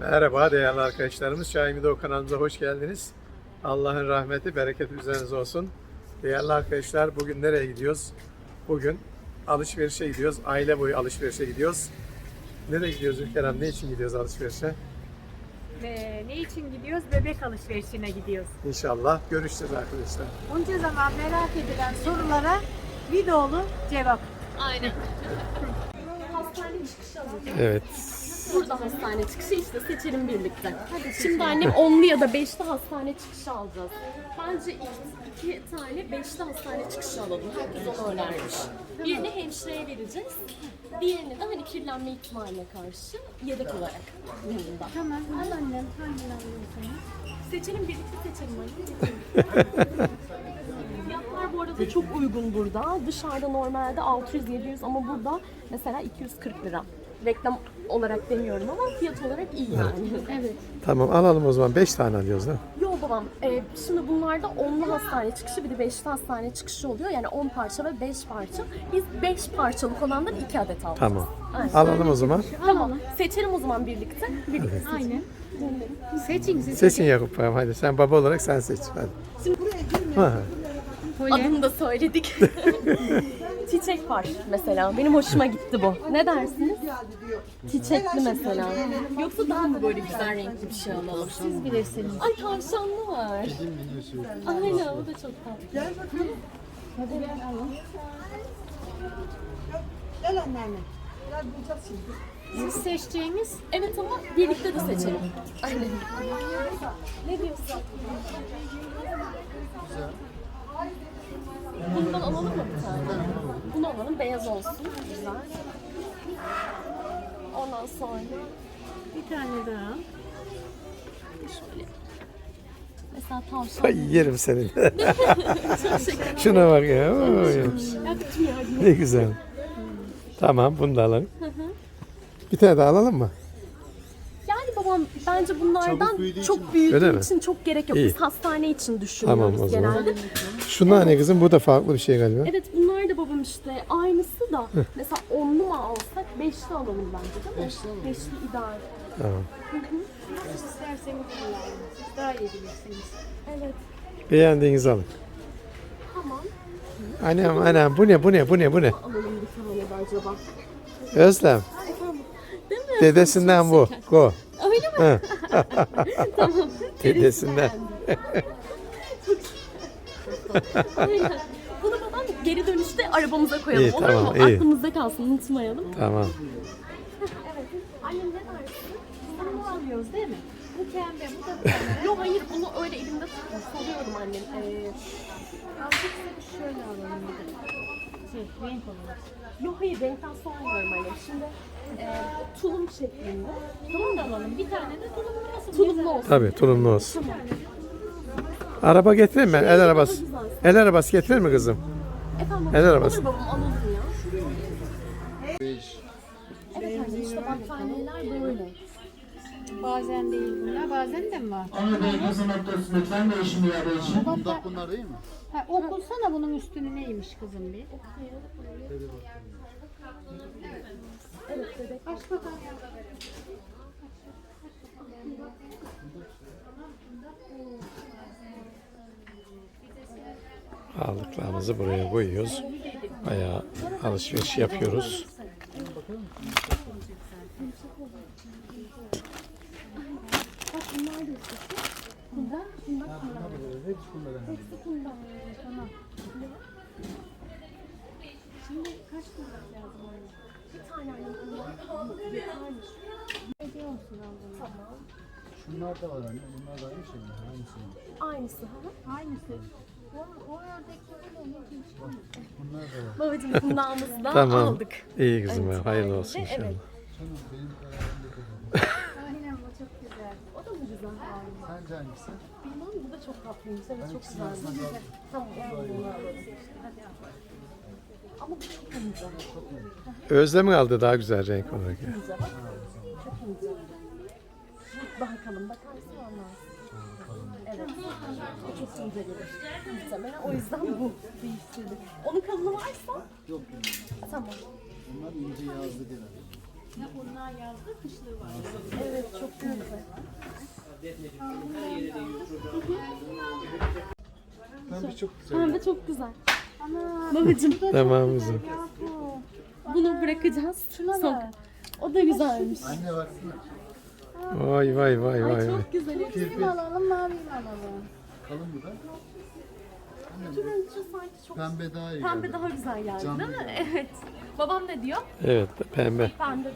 Merhaba değerli arkadaşlarımız. Şahin Video kanalımıza hoş geldiniz. Allah'ın rahmeti, bereketi üzerinize olsun. Değerli arkadaşlar bugün nereye gidiyoruz? Bugün alışverişe gidiyoruz. Aile boyu alışverişe gidiyoruz. Nereye gidiyoruz Ülker Hanım? Ne için gidiyoruz alışverişe? Ee, ne için gidiyoruz? Bebek alışverişine gidiyoruz. İnşallah görüşeceğiz arkadaşlar. Bunca zaman merak edilen sorulara videolu cevap. Aynen. hastane çıkışı alacağız. Evet. Burada hastane çıkışı işte seçelim birlikte. Şimdi annem 10'lu ya da 5'li hastane çıkışı alacağız. Bence iki, iki tane 5'li hastane çıkışı alalım. Herkes onu önermiş. Birini hemşireye vereceğiz. Diğerini de hani kirlenme ihtimaline karşı yedek olarak yanında. Tamam, al annem. Hangini alıyorsun? Seçelim birlikte seçelim anne. Fiyatlar bu arada çok uygun burada. Dışarıda normalde 600-700 ama burada mesela 240 lira. Reklam olarak demiyorum ama fiyat olarak iyi yani. Evet. Tamam alalım o zaman. 5 tane alıyoruz değil mi? Yo babam, e, şimdi bunlarda 10'lu hastane çıkışı bir de 5'li hastane çıkışı oluyor. Yani 10 parça ve 5 parça. Biz 5 parçalık olandan 2 adet aldık. Tamam. Aynen. Alalım o zaman. Tamam. Seçelim o zaman birlikte. Birlikte seçelim. Aynen. Seçin siz. Seçin Yakup Bey'im hadi. Sen baba olarak sen seç. Hadi. Ha, Adını da söyledik. Çiçek var mesela. Benim hoşuma gitti bu. Ne dersiniz? Çiçekli mesela. Yoksa daha mı böyle güzel renkli bir şey alalım? Siz bilirsiniz. Ay tavşanlı var. Aynen o da çok tatlı. Hadi gel alın. Gel anneanne. Gel bulacağız şimdi. Siz seçeceğiniz Evet ama birlikte de seçelim. Aynen. Ne diyorsun? Bundan alalım mı bir tane? Bunu alalım beyaz olsun. Güzel. Ondan sonra bir tane daha. şöyle. Mesela tavşan. Ay yerim seni. Şuna bak ya. Oy. Yaptım yardım. Ne güzel. Tamam bunu da alalım. Bir tane daha alalım mı? Bence bunlardan çok büyüdüğü Öyle mi? için çok gerek yok. İyi. Biz hastane için düşünüyoruz Tamam o zaman. genelde. Şunlar ne kızım? Bu da farklı bir şey galiba. Evet bunlar da babam işte aynısı da mesela onlu mu alsak beşli alalım bence değil mi? Beşli Beşli ideal. Tamam. İsterseniz kullanın. Daha iyi bilirsiniz. Evet Beğendiğinizi alın. tamam. Annem annem bu ne bu ne bu ne bu ne? Alalım bir tane acaba. Özlem. Değil mi? Dedesinden bu. Go. Öyle mi? tamam. Dedesinden. Aynen. Bunu babam geri dönüşte arabamıza koyalım. İyi, Olur tamam, mu? iyi. Aklımızda kalsın unutmayalım. Tamam. Evet. Annem ne dersin? Bunu alıyoruz değil mi? Bu pembe, bu da pembe. Yok hayır bunu öyle elimde tuttum. Soruyorum annem. Ee, Alacaksanız şöyle alalım bir de. Şey, renk olarak. yok hayır renkten sormuyorum annem. Şimdi e, tulum şeklinde. Tulum da alalım. Bir tane de tulum nasıl? Tulumlu olsun. Tabii tulumlu olsun. Araba getireyim ben. El arabası. El arabası getirir mi kızım? Efendim El arabası. Olur babam alalım ya. Evet anne işte battaniyeler böyle. Bazen değil bunlar, bazen de mi var? Ama Bey kızım lütfen değişimi arayışın. Bunda Bunlar iyi mi? Ha, okusana bunun üstünü neymiş kızım bir. Evet. Aç bakalım. Aldıklarımızı buraya koyuyoruz. Bayağı alışveriş yapıyoruz. Bak bunlar da işte. Bunlar, bunlar, bunlar. Hepsi bunlardan. Hepsi bundan. Tamam. Şimdi kaç kulak lazım anne? Bir tane annem bunlar. Yetermiş. Ediyor musun abla? Tamam. Şunlar da var anne. Bunlar da aynı şey mi? Aynısıymış. Aynısı. Ha? Aynısı. O, o ördekleri de ne diyeceğim? Bunlar da var. Babacığım bundanımızı da Tamam. aldık. İyi kızım ya. Hayırlı olsun inşallah. evet. Aynen bu çok güzel. O da mı güzel? Sence hangisi? Bilmem bu da çok tatlıymış. Evet çok güzel. Tamam onu alalım. Hadi al. Ama bu çok aldı daha güzel renk olarak. Güzel. Çok ince. Bakalım. Evet. O çok ince gelir. Muhtemelen o yüzden bu değiştirdik. Onun kalını varsa Yok. tamam. Bunlar ince yazlı genelde. Ne bunlar yazdı, kışlığı var. Evet çok güzel. Pembe çok güzel. Pembe çok güzel. Babacım Tamam kızım. bunu bırakacağız. Son. O da güzelmiş. Anne baksana. Vay vay vay vay. vay. Çok güzel. Kirpi. Alalım mavi alalım? Kalın bu da. Sanki çok Pembe daha iyi. pembe geldi. daha güzel geldi Canlı değil mi? Evet. Babam ne diyor? Evet pembe. Pembe de.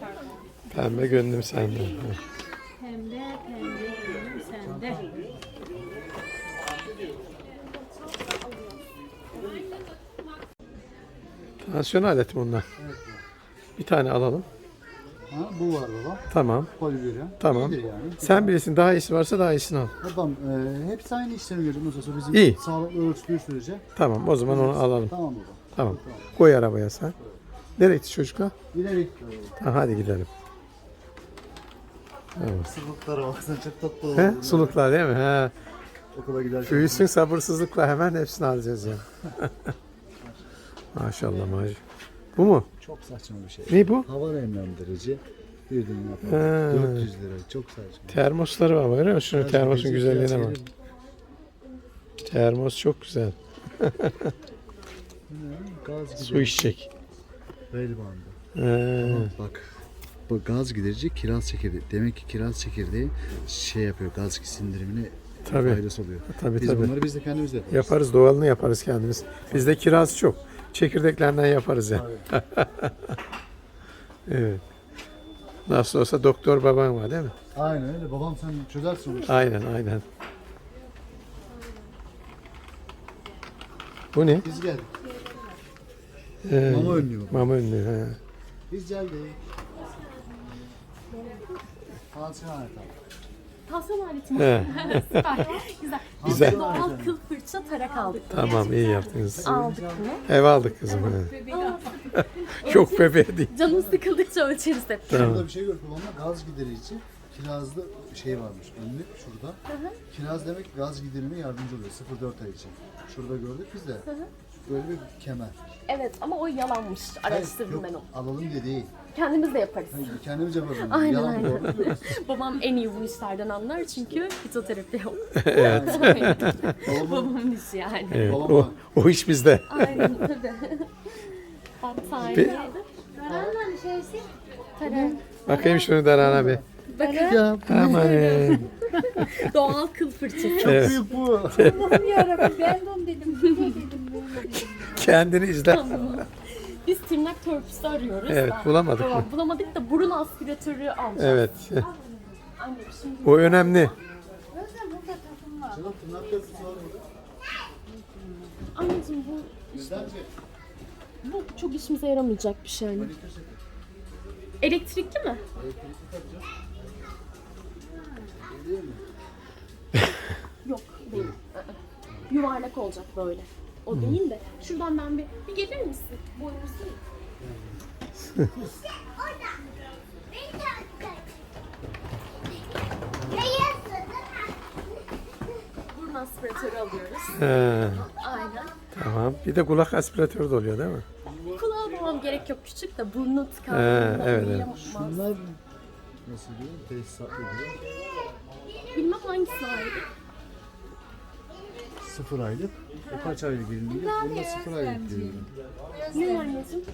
Pembe gönlüm sende. Pembe, pembe, gönlüm sende. Tansiyon aleti bunlar. Bir tane alalım. Ha, bu var baba. Tamam. Poliviren. Tamam. İyidir yani. Sen bilirsin daha iyisi varsa daha iyisini al. Babam e, hepsi aynı işlemi görüyor. Nasıl bizim İyi. sağlıklı ölçtüğü sürece. Tamam o zaman onu alalım. Tamam baba. Tamam. Koy arabaya sen. Nereye gitti çocuklar? Baba. Tamam hadi gidelim. Sırlıklara baksana çok tatlı He? oldu. Suluklar değil mi? He. Okula giderken. Büyüsün sabırsızlıkla hemen hepsini alacağız ya. maşallah maşallah. Bu mu? Çok saçma bir şey. Ne bu? Hava nemlendirici. Bir dünya He. para. 400 lira. Çok saçma. Termosları var görüyor musun? Şunun termosun Biraz güzelliğine bak. Termos çok güzel. Gaz Su giderici. içecek. Bel bandı. He. Bak. Bu gaz giderici kiraz çekirdeği. Demek ki kiraz çekirdeği şey yapıyor. Gaz sindirimine Tabii. faydası oluyor. Tabii Biz tabii. bunları biz de kendimiz de yaparız. Yaparız doğalını yaparız kendimiz. Bizde kiraz çok. Çekirdeklerinden yaparız ya. evet. Nasıl olsa doktor baban var değil mi? Aynen öyle. Babam sen çözersin onu. Aynen aynen. Bu ne? Biz geldik. Ee, Mama önlüyor. Mama önlüğü. He. Biz geldik. Tansiyon aleti. Tansiyon aleti mi? He. Süper. Güzel. Biz Güzel. de doğal kıl fırça tarak aldık. Tamam iyi yaptınız. Aldık mı? Ev aldık kızım. he. Çok bebeğe değil. Canım sıkıldıkça ölçeriz hep. Şurada bir şey gördüm ama gaz giderici kirazlı şey varmış önlük şurada. Kiraz demek gaz giderime yardımcı oluyor 0-4 ay için. Şurada gördük biz de. Böyle bir kemer. Evet ama o yalanmış. Hayır, Araştırdım yok, ben onu. Alalım diye değil. Kendimiz de yaparız. Hayır, kendimiz yapalım. Aynen, Yalan aynen. Babam en iyi bu işlerden anlar çünkü fitoterapi yok. Babamın, Babamın işi yani. Evet, Babam o, o iş bizde. Aynen tabii. Battaniye. Karanlık şeysi. Tarak. Bakayım şunu Darana bir. ya Aman. Doğal kıl fırçası. Evet. büyük bu. Allah'ım yarabbim ben de onu dedim. Kendini izle. Biz tırnak törpüsü arıyoruz. Evet, da. bulamadık Tamam, mı? bulamadık da burun aspiratörü alacağız. Evet. Anne şimdi O önemli. Anneciğim bu Bizden şey. bu çok işimize yaramayacak bir şey yani. Elektrikli mi? Yok değil. Yuvarlak olacak böyle. O değil de. Şuradan ben bir, bir gelir misin? Boyumuzu. Burun aspiratörü alıyoruz. He, Aynen. tamam. Bir de kulak aspiratörü de oluyor değil mi? Kulağa bağlam gerek yok küçük de burnu He, tıkandığında evet, evet. Bunlar nasıl diyor? Tesisatlı diyor. Bilmem hangisi vardı. Sıfır aylık. O kaç aylık giriliyor? Bunda sıfır aylık giriliyor. Ne anneciğim?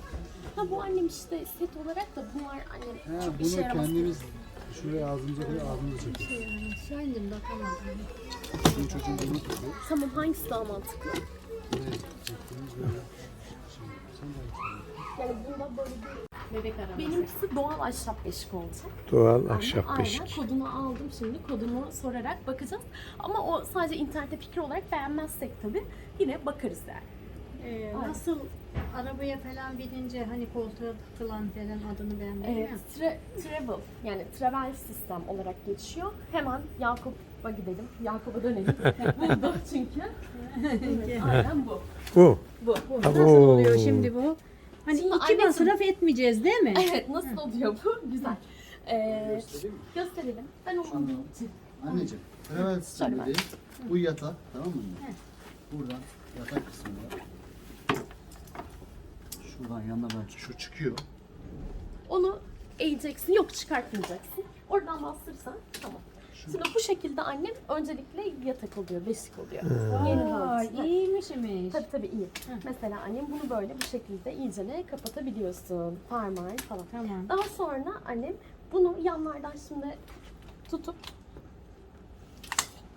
Ha bu annem işte set olarak da bunlar annem Ha, çok bunu işe yaramaz. kendimiz şuraya ağzımıza koyup ağzımıza çekiyoruz. Şahindim bakamadım. Bizim çocuğun bunu tutuyor. Tamam hangisi daha mantıklı? Buraya çektiğimiz böyle. Sen de Yani bunda böyle bir... Bebek arabası. Benimkisi doğal ahşap beşik olacak. Doğal Aynen, ahşap Aynen beşik. kodunu aldım şimdi. Kodunu sorarak bakacağız. Ama o sadece internette fikir olarak beğenmezsek tabii yine bakarız yani. Ee, nasıl arabaya falan binince hani koltuğa tıkılan falan adını beğenmedin Evet, ya. tra- travel yani travel sistem olarak geçiyor. Hemen Yakup'a gidelim. Yakup'a dönelim. Buldu çünkü. Evet, aynen bu. Bu. Bu. Bu Nasıl oluyor şimdi bu? Hani Şimdi iki anneciğim- masraf etmeyeceğiz değil mi? Evet, nasıl oluyor bu? Güzel. Ee, gösterelim. Ben onu anlatayım. Anneciğim, travel Söyle sistemi ben. değil. Bu yatak, tamam mı? Buradan yatak kısmı var. Şuradan yanlardan şu çıkıyor. Onu eğeceksin. Yok çıkartmayacaksın. Oradan bastırırsan tamam. Şimdi bu şekilde annem öncelikle yatak oluyor, beşik oluyor. Yeni Aa, hali. iyiymiş imiş. Tabii tabii iyi. Mesela annem bunu böyle bu şekilde iyicene kapatabiliyorsun. Parmağın falan. Tamam. Daha sonra annem bunu yanlardan şimdi tutup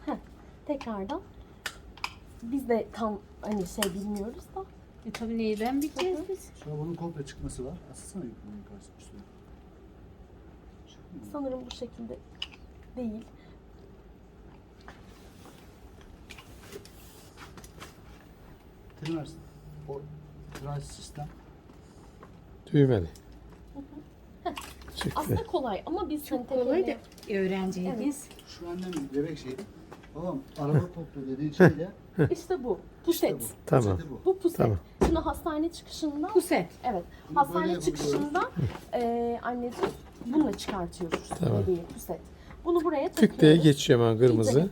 Heh, tekrardan biz de tam hani şey bilmiyoruz da E tabii neyden bileceğiz biz? Şu an bunun komple çıkması var. Asılsana yukarı yukarısı üstüne. Çıkmıyor. sanırım bu şekilde değil. O tıraş sistem. Düğmeli. Çıktı. Aslında kolay ama biz hani Kolay da öğrenciyiz. Şu annemin bebek şeydi. Babam araba toplu dediği şeyle İşte bu. Puset. bu. Tamam. Bu. Bu puset. Tamam. Şimdi hastane çıkışında Puset. Evet. Bunu Hastane böyle çıkışında eee anneciğim bununla çıkartıyoruz. Tamam. Bebeği puset. Bunu buraya Tık diye takıyoruz. geçiyor hemen kırmızı.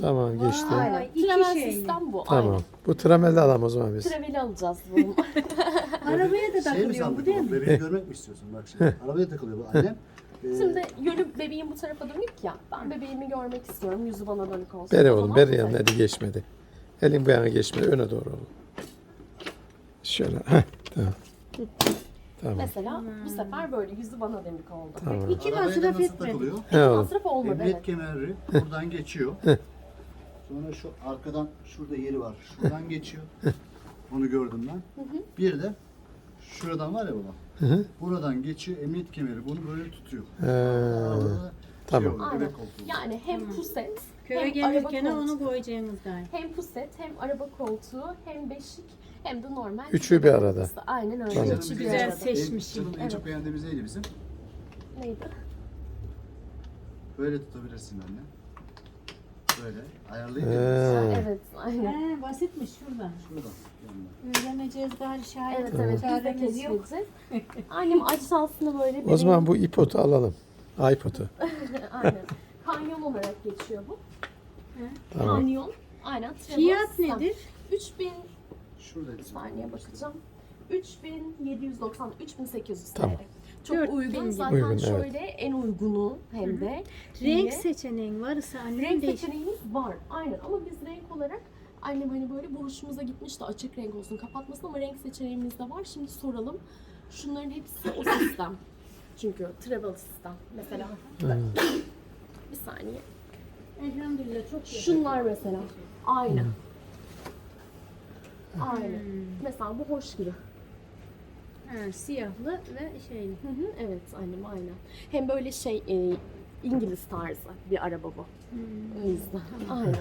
Tamam geçti. Aynen. iki Tramel şey. sistem bu. Tamam. Aynen. Bu tramelde alalım o zaman biz. Traveli alacağız bunu. Arabaya da Şey mi takılıyor bu sandık değil mi? Bebeği görmek mi istiyorsun? Bak şimdi. Arabaya takılıyor bu annem. Ee, Şimdi yönü bebeğim bu tarafa dönük ya. Ben bebeğimi görmek istiyorum. Yüzü bana dönük olsun. Bere O oğlum, zaman bere yanına hadi geçmedi. Elin bu yana geçmedi, öne doğru oğlum. Şöyle, heh, tamam. Tamam. Mesela bu sefer böyle yüzü bana dönük oldu. Tamam. İki arabaya da masraf nasıl etmedi. takılıyor? Masraf olmadı Emniyet evet. kemeri buradan geçiyor. Sonra şu arkadan şurada yeri var. Şuradan geçiyor. Onu gördüm ben. Bir de şuradan var ya baba. Buradan geçiyor. Emniyet kemeri bunu böyle tutuyor. He, Arada tamam. Şey oluyor, Aynen. bebek koltuğu. Yani hem puset Köye hem araba gelirken koltuğu. onu koyacaksınız galiba. Hem puset hem araba koltuğu hem beşik hem de normal. Üçü bir arada. Aynen öyle. Tamam. Üçü bir Güzel arada. seçmişim. En, canım en çok beğendiğimiz neydi bizim? Neydi? Böyle tutabilirsin anne. Böyle ayarlayınca He. Evet, aynen. He, basitmiş şuradan. şuradan. yanına. Öğreneceğiz galiba şahit. Evet evet biz de Çaremiz yok. keşfedeceğiz. Annem aşağısında böyle O zaman bu ipotu alalım. iPod'u. Aynen. Kanyon olarak geçiyor bu. Tamam. Kanyon. Aynen. Fiyat nedir? 3000 Şuradaydı. bir saniye bakacağım. 3790 3800 TL. Tamam. Çok 4000 uygun. gibi. Zaten Uygun, evet. şöyle en uygunu hem de. Renk İyi. seçeneğin varsa annem Renk değiş. seçeneğimiz var. Aynen ama biz renk olarak annem hani böyle buluşumuza gitmiş de açık renk olsun kapatmasın ama renk seçeneğimiz de var. Şimdi soralım. Şunların hepsi o sistem. Çünkü travel sistem. Mesela bir saniye. Elhamdülillah çok iyi. Şunlar mesela. Aynı. Aynı. Mesela bu hoş gibi. Ha, siyahlı ve şeyli. Hı hı, evet annem aynen. Hem böyle şey e, İngiliz tarzı bir araba bu. O yüzden. Aynen.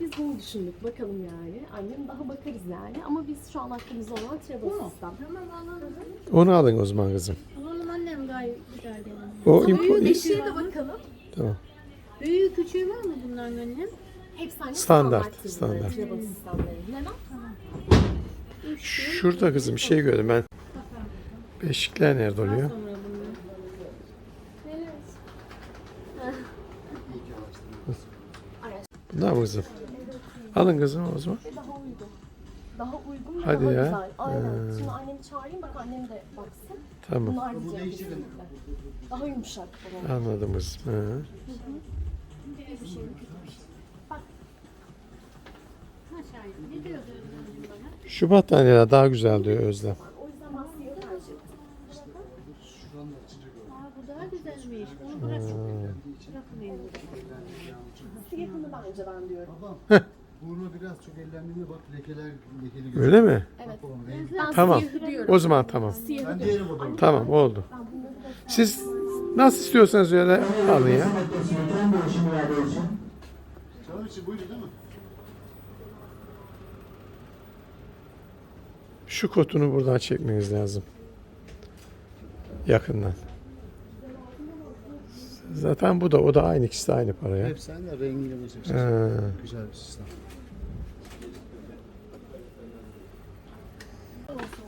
Biz bunu düşündük. Bakalım yani. Annem daha bakarız yani. Ama biz şu an aklımızda olan travel sistem. Tamam alalım. Onu alın o zaman kızım. Alalım annem gayet güzel dedim. O Büyüğü impo... beşiğe de bakalım. Tamam. Büyüğü küçüğü var mı bunların annem? Hepsi Standart, standart. Şurada kızım bir şey gördüm ben. Beşikler nerede oluyor? Bunlar. Mı kızım? Alın kızım o zaman. Daha uygun. Hadi daha ya. güzel. Aynen. Şimdi annemi çağırayım bak annem de baksın. Tamam. Bunlar kesinlikle. Daha yumuşak. falan. Anladım kızım. Hı. Ha şahit. Ne diyor annem bana? Şu battaniyeler daha güzel diyor Özlem. Babam. Burnu biraz çok ellendiğinde bak lekeler lekeli görünüyor. Öyle mi? Evet. Tamam. O zaman tamam. Ben diğerim o da. Tamam oldu. Siz nasıl istiyorsanız öyle alın ya. İçin buydu değil mi? Şu kotunu buradan çekmeniz lazım. Yakından. Zaten bu da o da aynı ikisi de aynı paraya. Hepsi aynı rengiyle. Güzel bir sistem.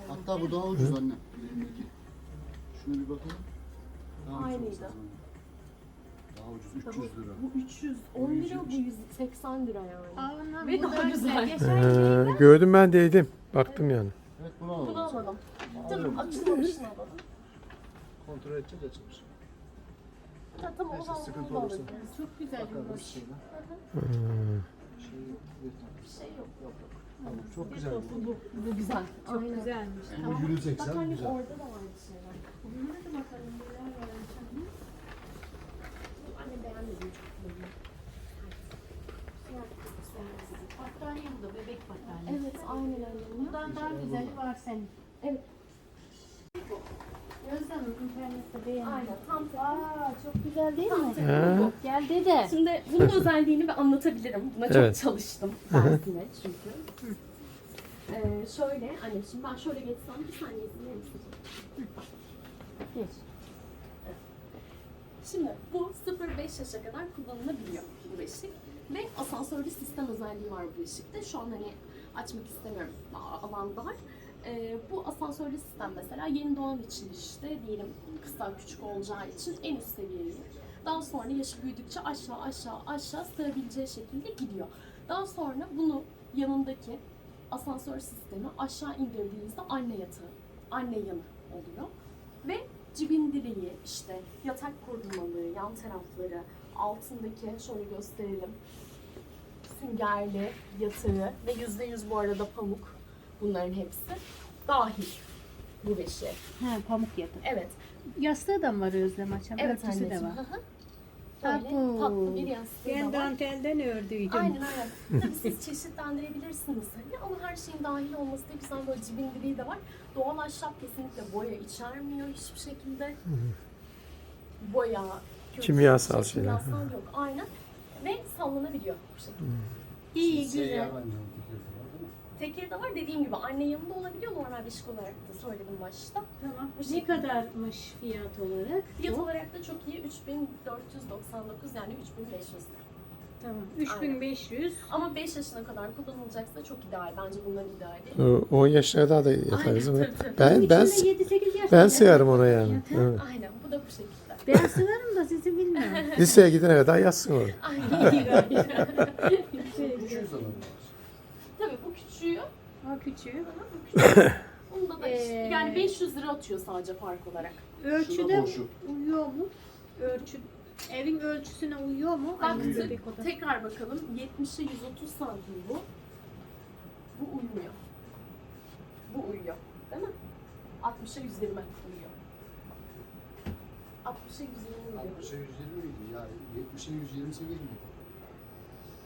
Hatta bu daha ucuz anne. Elimdeki. Şuna bir bakalım. Daha Aynıydı. Daha ucuz 300 lira. Bu 310 lira, bu 180 lira yani. Aa Ve daha güzel. Ha, gördüm ben değdim. Baktım yani. Evet bunu alalım. Bunu alalım. Canım açılmamışını alalım. Kontrol edeceğiz açılmış. Ha, tamam o Neyse, zaman sıkıntı bunu da olursa. alabiliriz. Çok güzel Bakarız olmuş. şeyden. Şey, Bir şey yok. yok yok. Tamam, çok güzel. Bu, bu güzel. Çok Aynen. güzelmiş. Bu yürüyecek Bak sen annem güzel. orada da var bir şeyler. Hadi bakalım neler varmış. Annem beğenmedi çok kullanıyor. Battaniye bu da bebek battaniye. Evet aynen öyle. Bundan daha güzeli var senin. Evet. Gözlem internette beğendim. Aynen tam Aa çok güzel değil mi? Ha. Gel dede. Şimdi bunun özelliğini ben anlatabilirim. Buna çok Evet. çalıştım dersine çünkü. Ee, şöyle, annem şimdi ben şöyle geçsem bir saniye izin verir misin? Geç. Şimdi bu 0-5 yaşa kadar kullanılabiliyor bu beşik. Ve asansörlü sistem özelliği var bu beşikte. Şu an hani açmak istemiyorum alan dar. Ee, bu asansörlü sistem mesela yeni doğan için işte diyelim kısa küçük olacağı için en üst seviyeli. Daha sonra yaşı büyüdükçe aşağı aşağı aşağı sığabileceği şekilde gidiyor. Daha sonra bunu yanındaki asansör sistemi aşağı indirdiğinizde anne yatağı, anne yanı oluyor. Ve cibin direği, işte yatak korumalığı, yan tarafları, altındaki şöyle gösterelim. Süngerli yatağı ve yüzde yüz bu arada pamuk. Bunların hepsi dahil bu beşe. He pamuk yatak. Evet. Yastığı da mı var Özlem açam? Evet Örtüsü de anneciğim. var. Hı hı. Böyle Abo. tatlı bir yastığı Ben da var. dantelden ördüydüm. Aynen aynen. Tabii siz çeşitlendirebilirsiniz hani ama her şeyin dahil olması da güzel böyle cibin direği de var. Doğal ahşap kesinlikle boya içermiyor hiçbir şekilde. Boya, Kimyasal şey, şeyler. Kimyasal yok aynen. Ve sallanabiliyor bu şekilde. İyi Seyyar güzel. o tekeri de var dediğim gibi anne yanında olabiliyor normal beşik olarak da söyledim başta. Tamam. Bu Ne kadarmış fiyat olarak? Fiyat Bu? olarak da çok iyi 3499 yani 3500 lira. Tamam. 3500. Ama 5 yaşına kadar kullanılacaksa çok ideal. Bence bunlar ideal. O- 10 yaşına daha da yaparız ama tabii, tabii. ben ben İçinde 7-8 yaş. ben sığarım ona yani. Evet. Aynen bu da bu şekilde. Ben sığarım da sizi bilmiyorum. Liseye gidene kadar yatsın orada. Aynen. Küçüğü sanırım. Tabii bu küçüğü. O küçüğü. Onda da işte, Ee, yani 500 lira atıyor sadece fark olarak. Ölçüde boşu. uyuyor mu? Ölçü evin ölçüsüne uyuyor mu? Baktık, tekrar bakalım. 70'e 130 santim bu. Bu uymuyor. Bu uyuyor. Değil mi? 60'a 120 uyuyor. 60'a 120 uyuyor. 60'a 120 miydi? Ya 70'e 128 miydi?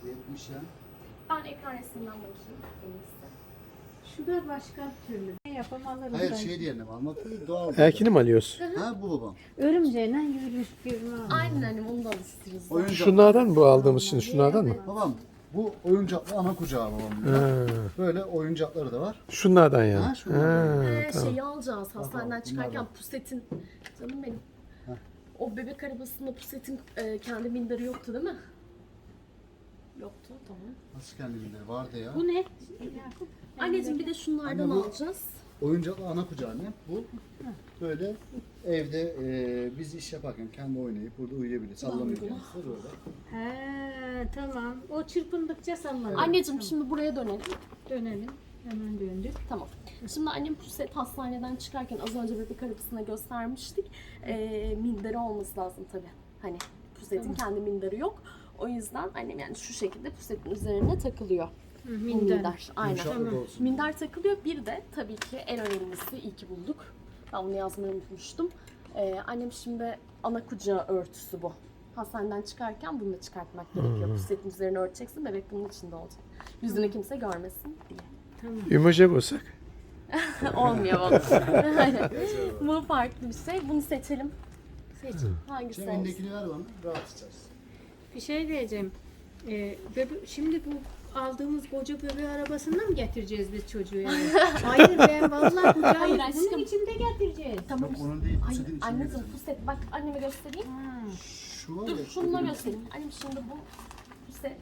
70 ya. Ben ekran resminden bakayım. en iyisi. Şu da başka türlü. Ne yapam alırım Hayır ben. şey diyelim almak değil doğal. Erkini mi alıyorsun? Ha bu babam. Örümceğine yürüyüş girme. Aynen annem onu da alıştırırız. Oyuncak. Şunlardan mı bu aldığımız şimdi şunlardan mı? Babam bu oyuncaklı ana kucağı babam. Ha, Böyle oyuncakları da var. şunlardan yani. Ha, şunlardan. Ha, Ee, tamam. şeyi alacağız hastaneden bunlar çıkarken pusetin. Canım benim. O bebek arabasında pusetin e, kendi minderi yoktu değil mi? Yoktu tamam. Nasıl kendi bildiği vardı ya. Bu ne? Anneciğim bir de şunlardan Anne bu- alacağız. Oyuncaklı ana kucağı ne? Bu böyle evde e, biz iş yaparken kendi oynayıp burada uyuyabilir. Sallamıyor kendisi böyle. He tamam. O çırpındıkça sallanır. Anneciğim şimdi buraya dönelim. Dönelim. Hemen döndük. Tamam. Şimdi annem puset hastaneden çıkarken az önce bebek arabasına göstermiştik. Ee, minderi olması lazım tabii. Hani pusetin kendi minderi yok. O yüzden annem yani şu şekilde pusetin üzerine takılıyor. Hı, minder. minder. Aynen. Olsun. Minder takılıyor. Bir de tabii ki en önemlisi iyi ki bulduk. Ben bunu yazmayı unutmuştum. Ee, annem şimdi ana kucağı örtüsü bu. Hastaneden çıkarken bunu da çıkartmak gerekiyor. Pusetin üzerine örteceksin. Bebek bunun içinde olacak. Yüzünü kimse görmesin diye. Yumuşak olsak. Olmuyor bu. Aynen. bu farklı bir şey. Bunu seçelim. Seç. Hangisi olsun? elindekini ver bana. Rahat içeriz. Bir şey diyeceğim. Ee, bebe- şimdi bu aldığımız koca bebe arabasından mı getireceğiz biz çocuğu eve? Hayır ben vallahi Hayır bunun aşkım. içinde getireceğiz. Tamam. Yok onun değil. İçine anneciğim getirdim. puset. Bak anneme göstereyim. Şu var Dur ya. şununla göstereyim. Annem şimdi bu puset.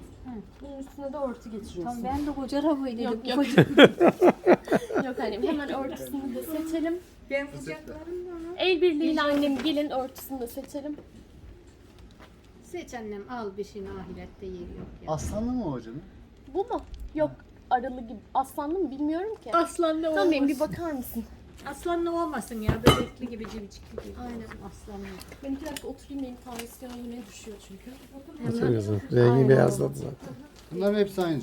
Bunun üstüne de örtü geçiriyorsun. Tamam ben de koca arabayı dedim. Yok yok. yok annem hemen örtüsünü de seçelim. Ben kucaklarım da El birliğiyle annem gelin örtüsünü de seçelim. Seç annem al bir şeyin ahirette yeri yok ya. Aslanlı mı o canım? Bu mu? Yok aralı gibi. Aslanlı mı bilmiyorum ki. Aslanlı Tamam benim bir bakar mısın? Aslanlı olmasın ya. Bebekli gibi civcikli gibi. Aynen. Aslanlı. Ben iki dakika oturayım benim tansiyonum yine düşüyor çünkü. Otur kızım. Rengi Aynen. beyazladı zaten. Bunların hepsi aynı.